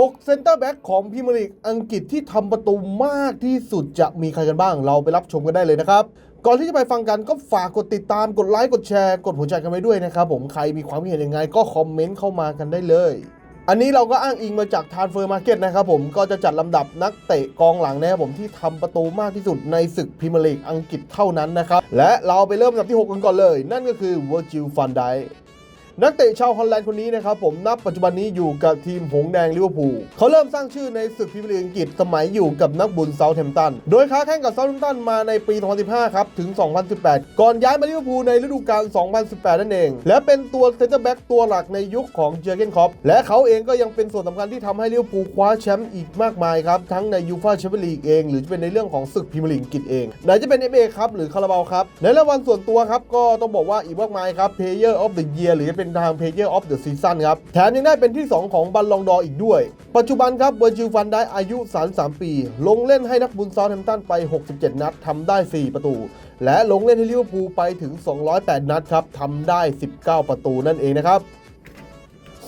6เซนเตอร์แบ็กของพรีเมียร์ลีกอังกฤษที่ทำประตูมากที่สุดจะมีใครกันบ้าง เราไปรับชมกันได้เลยนะครับก่อนที่จะไปฟังกันก็ฝากกดติดตามกดไลค์กดแชร์กดหัวใจกันไว้ด้วยนะครับผมใครมีความคิดเห็นยังไงก็คอมเมนต์เข้ามากันได้เลย อันนี้เราก็อ้างอิงมาจากทานเฟอร์มาร์เก็ตนะครับผมก็จะจัดลำดับนักเตะกองหลังนะครับผมที่ทำประตูมากที่สุดในศึกพรีเมียร์ลีกอังกฤษเท่านั้นนะครับและเราไปเริ่มอันดับที่ 6 กันก่อนเลย นั่นก็คือเวอร์จิลฟั นักเตะชาวฮอลแลนด์คนนี้นะครับผมนับปัจจุบันนี้อยู่กับทีมหงแดงลิเวอร์พูลเขาเริ่มสร้างชื่อในศึกพรีเมียร์ลีกอังกฤษสมัยอยู่กับนักบุญเซาท์แฮมป์ตัน โดยค้าแข่งกับเซาท์แฮมป์ตันมาในปี 2015 ครับ ถึง 2018 ก่อนย้ายมาลิเวอร์พูลในฤดูกาล 2018 นั่นเอง และเป็นตัวเซนเตอร์แบ็กตัวหลักในยุคของเจอร์เกนคอปและเขาเองก็ยังเป็นส่วนสำคัญที่ทำให้ลิเวอร์พูลคว้าแชมป์อีกมากมายครับทั้งในยูฟ่าแชมเปี้ยนลีกเองหรือจะเป็นในเรื่องของศึกพรีเมียร์ลีกอังกฤษเองไหนจะเป็น FA ครับหรือคาราบาวครับในรางวัลส่วนตัวครับก็ต้องบอกว่าอีกมากมายครับ Player of the Year หรือจะเป็น็นทาง Player of the Season ครับ แถมยังได้เป็นที่ 2 ของบัลลองดออีกด้วย ปัจจุบันครับเวอร์จิลฟันได้อายุ 33 ปี ลงเล่นให้นักบุญซาท์แฮมป์ตันไป 67 นัดทำได้ 4 ประตู และลงเล่นให้ลิเวอร์พูลไปถึง 208 นัดครับทำได้ 19 ประตูนั่นเองนะครับ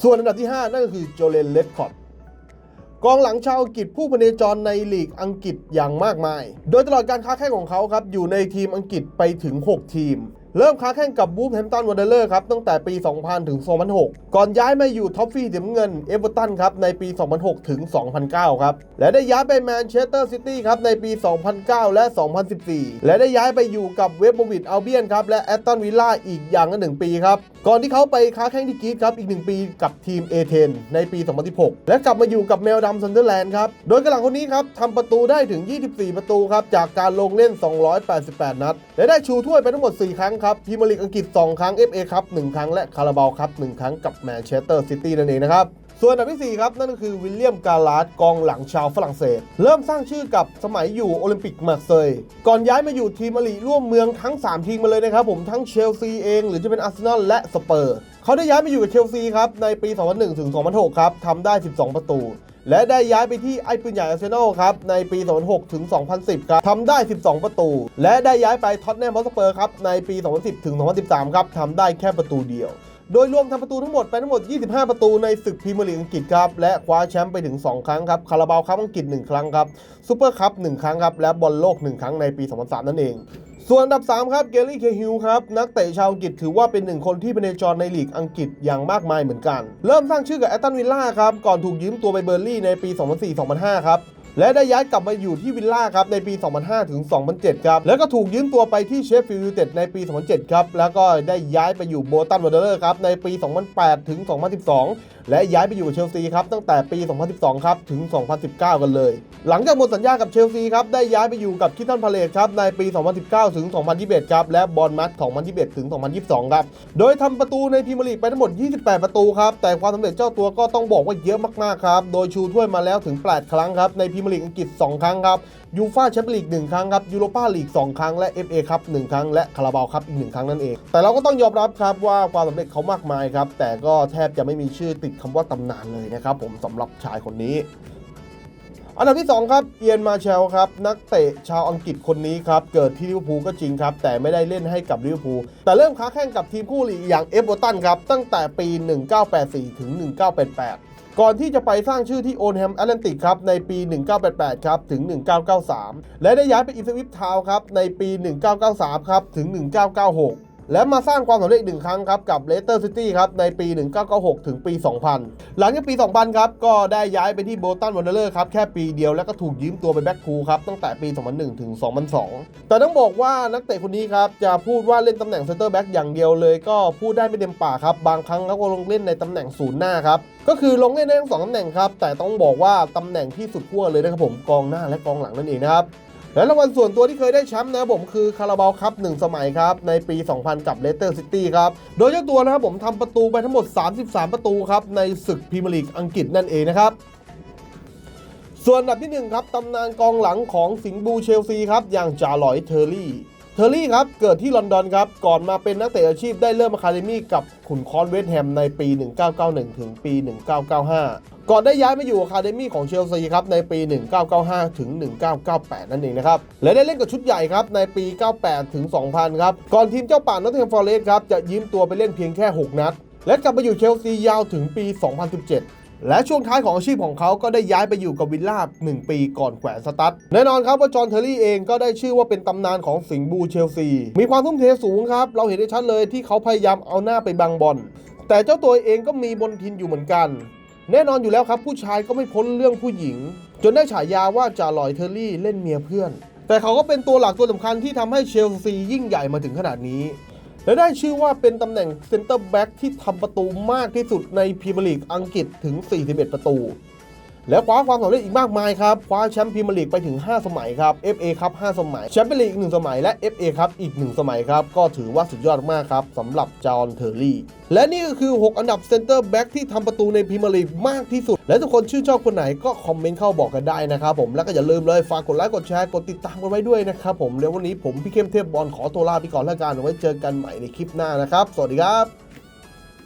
ส่วนอันดับที่ 5 นั่นก็คือโจเลนเลดคอร์ดกองหลังชาวอังกฤษผู้พเนจรในลีกอังกฤษอย่างมากมาย โดยตลอดการค้าแข่งของเขาครับอยู่ในทีมอังกฤษไปถึง 6 ทีม เริ่มค้าแข่งกับบูฟแฮมตันวันเดอร์เลอร์ครับตั้งแต่ปี 2000 ถึง 2006 ก่อนย้ายมาอยู่ท็อฟฟี่สีน้ำเงินเอเวอร์ตันครับในปี 2006 ถึง 2009 ครับ และได้ย้ายไปแมนเชสเตอร์ซิตี้ครับในปี 2009 และ 2014 และได้ย้ายไปอยู่กับเวสต์บรอมวิดอัลเบียนครับและแอตตันวิลล่าอีกอย่างละหนึ่งปีครับ ก่อนที่เขาไปค้าแข่งที่กรีซครับอีก 1 ปีกับทีมเอเธนในปี 2016 และกลับมาอยู่กับแมวดำซันเดอร์แลนด์ครับโดยกระลังคนนี้ครับทำประตูได้ถึง 24 ประตูครับจากการลงเล่น 288 นัด และได้ชูถ้วยไปทั้งหมด 4 ครั้งครับพรีเมียร์ลีกอังกฤษ 2 ครั้ง FA ครับ1ครั้งและคาราบาวครับ1ครั้งกับแมนเชสเตอร์ซิตี้นั่นเองนะครับส่วนอันดับที่ 4 ครับ นั่นก็คือวิลเลียมกาลาดกองหลังชาวฝรั่งเศส เริ่มสร้างชื่อกับสมัยอยู่โอลิมปิกมาร์เซย์ก่อนย้ายมาอยู่ทีมอลีร่วมเมืองทั้ง 3 ทีมมาเลยนะครับผมทั้งเชลซีเอง หรือจะเป็นอาร์เซนอลและสเปอร์ เขาได้ย้ายมาอยู่กับเชลซีครับ ในปี 2001ถึง2006 ครับทำได้ 12 ประตู และได้ย้ายไปที่ไอ้ปืนใหญ่อาร์เซนอลครับ ในปี 2006 ถึง 2010 ครับทำได้ 12 ประตู และได้ย้ายไปท็อตแนมฮอสเปอร์ครับ ในปี 2010 ถึง 2013 ครับทำได้แค่ประตูเดียว โดยรวมทำประตูทั้งหมดไปทั้งหมด 25 ประตูในศึกพรีเมียร์ลีกอังกฤษครับ และคว้าแชมป์ไปถึง 2 ครั้งครับ คาราบาวครับอังกฤษ 1 ครั้งครับซูเปอร์คัพ 1 ครั้งครับ และบอลโลก 1 ครั้งในปี 2003 นั่นเอง ส่วนอันดับ 3 ครับเกลลี่เคฮิลครับ นักเตะชาวอังกฤษถือว่าเป็นหนึ่งคนที่เป็นในจรในลีกอังกฤษอย่างมากมายเหมือนกัน เริ่มสร้างชื่อกับแอตตันวิลล่าครับ ก่อนถูกยืมตัวไปเบอร์ลี่ในปี 2004-2005 ครับ และได้ย้ายกลับมาอยู่ที่วิลล่าครับในปี 2005 ถึง 2007 ครับ แล้วก็ถูกยืมตัวไปที่เชฟฟิลด์ยูไนเต็ดในปี 2007 ครับ แล้วก็ได้ย้ายไปอยู่โบตันวอเดอร์ครับในปี 2008 ถึง 2012 และย้ายไปอยู่กับเชลซีครับตั้งแต่ปี 2012 ครับถึง 2019 กันเลย หลังจากหมดสัญญากับเชลซีครับได้ย้ายไปอยู่กับคิตตันพาเลตครับในปี 2019 ถึง 2021 ครับและบอลมัด2021 ถึง 2022 ครับ โดยทำประตูในพรีเมียร์ลีกไปทั้งหมด 28 ประตูครับแต่ความสำเร็จเจ้าตัวก็ต้องบอกว่าเยอะมากๆครับโดยชูถ้วยมาแล้วถึง 8 ครั้งครับในพรีเมียร์ลีกอังกฤษ 2 ครั้งครับยูฟ่าแชมเปี้ยนลีก1ครั้งครับยูโรปาลีก 2 ครั้งและ FA ครับ1ครั้งและคาราบาวครับอีก1ครั้งนั่นเอง แต่เราก็ต้องยอมรับครับว่าความสำเร็จเขามากมายครับแต่ก็แทบจะไม่มีชื่อติดคำว่าตำนานเลยนะครับผมสำหรับชายคนนี้ อันดับที่ 2 ครับเอียนมาเชลครับ นักเตะชาวอังกฤษคนนี้ครับ เกิดที่ลิเวอร์พูลก็จริงครับ แต่ไม่ได้เล่นให้กับลิเวอร์พูลแต่เริ่มค้าแข่งกับทีมคู่หลีกอย่างเอฟเวอร์ตันครับ ตั้งแต่ปี 1984 ถึง 1988ก่อนที่จะไปสร้างชื่อที่โอนแฮมแอตแลนติกครับในปี 1988 ครับ ถึง 1993 และได้ย้ายไปอีสวิปทาวน์ครับในปี 1993 ครับ ถึง 1996 และมาสร้างความสำเร็จอีกหนึ่งครั้งครับกับเลสเตอร์ซิตี้ครับในปี 1996 ถึงปี 2000 หลังจากปี 2000 ครับ ก็ได้ย้ายไปที่โบตันวันเดอร์ครับ แค่ปีเดียวแล้วก็ถูกยืมตัวไปแบ็กพูลครับ ตั้งแต่ปี 2001 ถึง 2002 แต่ต้องบอกว่านักเตะคนนี้ครับ จะพูดว่าเล่นตำแหน่งเซนเตอร์แบ็กอย่างเดียวเลย ก็พูดได้ไม่เต็มปากครับ บางครั้งเขาก็ลงเล่นในตำแหน่งศูนย์หน้าครับก็คือลงเล่นได้ทั้งสองตำแหน่งครับแต่ต้องบอกว่าตำแหน่งที่สุดขั้วเลยนะครับผมกองหน้าและกองหลังนั่นเองนะครับ และรางวัลส่วนตัวที่เคยได้แชมป์นะครับผมคือคาราบาลครับ1สมัยครับ ในปี 2000 กับเลสเตอร์ซิตี้ครับ โดยเจ้าตัวนะครับผมทำประตูไปทั้งหมด 33 ประตูครับ ในศึกพรีเมียร์ลีกอังกฤษนั่นเองนะครับส่วนอันดับที่1ครับตำนานกองหลังของสิงห์บูเชลซีครับอย่างจาลอยเทอร์รี่ เทอร์รี่ครับเกิดที่ลอนดอนครับก่อนมาเป็นนักเตะอาชีพได้เริ่มอะคาเดมี่กับขุนคอนเวสต์แฮมในปี 1991 ถึงปี 1995 ก่อนได้ย้ายมาอยู่อะคาเดมี่ของเชลซีครับในปี 1995 ถึง 1998 นั่นเองนะครับ และได้เล่นกับชุดใหญ่ครับในปี 98 ถึง 2000 ครับ ก่อนทีมเจ้าป่านนอตเทมฟอร์เรสต์ครับจะยืมตัวไปเล่นเพียงแค่ 6 นัด และกลับมาอยู่เชลซียาวถึงปี 2017 และช่วงท้ายของอาชีพของเขาก็ได้ย้ายไปอยู่กับวิลล่า1 ปีก่อนแขวนสตั๊ดแน่นอนครับว่าจอห์นเทอร์รี่เองก็ได้ชื่อว่าเป็นตำนานของสิงห์บูเชลซี มีความทุ่มเทสูงครับ เราเห็นได้ชัดเลยที่เขาพยายามเอาหน้าไปบังบอล แต่เจ้าตัวเองก็มีบนทินอยู่เหมือนกัน แน่นอนอยู่แล้วครับ ผู้ชายก็ไม่พ้นเรื่องผู้หญิง จนได้ฉายาว่าจ่าลอยเทอร์รี่เล่นเมียเพื่อน แต่เขาก็เป็นตัวหลักตัวสำคัญที่ทำให้เชลซียิ่งใหญ่มาถึงขนาดนี้ และได้ชื่อว่าเป็นตำแหน่งเซนเตอร์แบ็กที่ทำประตูมากที่สุดในพรีเมียร์ลีกอังกฤษถึง 41 ประตู และคว้าความสำเร็จอีกมากมายครับ คว้าแชมป์พรีเมียร์ลีกไปถึง 5 สมัยครับ FA ครับ 5 สมัย แชมเปี้ยนลีกอีก1สมัย และ FA ครับ อีก 1 สมัยครับ ก็ถือว่าสุดยอดมากครับสำหรับจอห์น เทอร์รี่ และนี่ก็คือ 6 อันดับเซนเตอร์แบ็กที่ทำประตูในพรีเมียร์ลีกมากที่สุด และทุกคนชื่นชอบคนไหนก็คอมเมนต์เข้าบอกกันได้นะครับผม แล้วก็อย่าลืมเลยฝากกดไลค์ กดแชร์ กดติดตามกันไว้ด้วยนะครับผม แล้ววันนี้ผมพี่เข้มเทพบอลขอตัวลาไปก่อนแล้วกันไว้เจอกันใหม่ในคลิปหน้านะครับ สวัสดีครับ